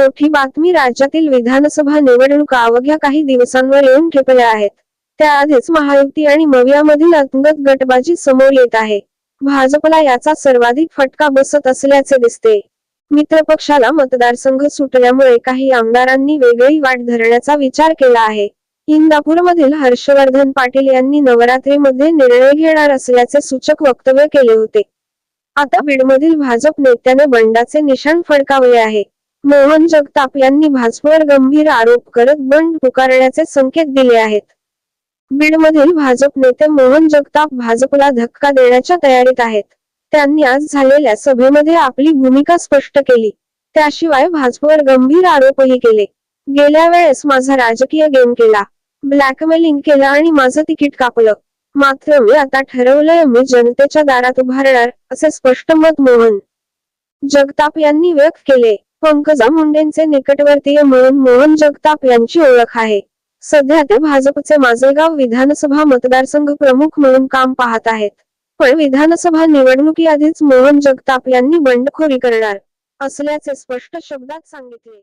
मोठी बातमी राज्यातील विधानसभा निवडणुका अवघ्या काही दिवसांवर येऊन ठेपल्या आहेत. त्याआधीच महायुती आणि मवियामधील अंतर्गत गटबाजी समोर येत आहे. भाजपला याचा सर्वाधिक फटका बसत असल्याचे दिसते. मित्रपक्षाला मतदारसंघ सुटल्यामुळे काही आमदारांनी वेगळी वाट धरण्याचा विचार केला आहे. इंदापूरमधील हर्षवर्धन पाटील यांनी नवरात्रीमध्ये निर्णय घेणार असल्याचे सूचक वक्तव्य केले होते. आता बीडमधील भाजप नेत्याने बंडाचे निशाण फडकावले आहे. मोहन जगताप यांनी भाजपवर गंभीर आरोप करत बंड पुकारण्याचे संकेत दिले आहेत. बीडमधील भाजप नेते मोहन जगताप भाजपला धक्का देण्याच्या तयारीत आहेत. त्यांनी आज झालेल्या सभेमध्ये आपली भूमिका स्पष्ट केली. त्याशिवाय भाजपवर गंभीर आरोपही केले. गेल्या वेळेस माझा राजकीय गेम केला. ब्लॅकमेलिंग केलं आणि माझं तिकीट कापलं. मात्र मी आता ठरवलंय मी जनतेच्या दारात उभारणार असे स्पष्ट मत मोहन जगताप यांनी व्यक्त केले. पंकजा मुंडेंचे निकटवर्तीय म्हणून मोहन जगताप यांची ओळख आहे. सध्या ते भाजपचे माजलगाव विधानसभा मतदारसंघ प्रमुख म्हणून काम पाहत आहेत. पण विधानसभा निवडणुकीआधीच मोहन जगताप यांनी बंडखोरी करणार असल्याचे स्पष्ट शब्दात सांगितले.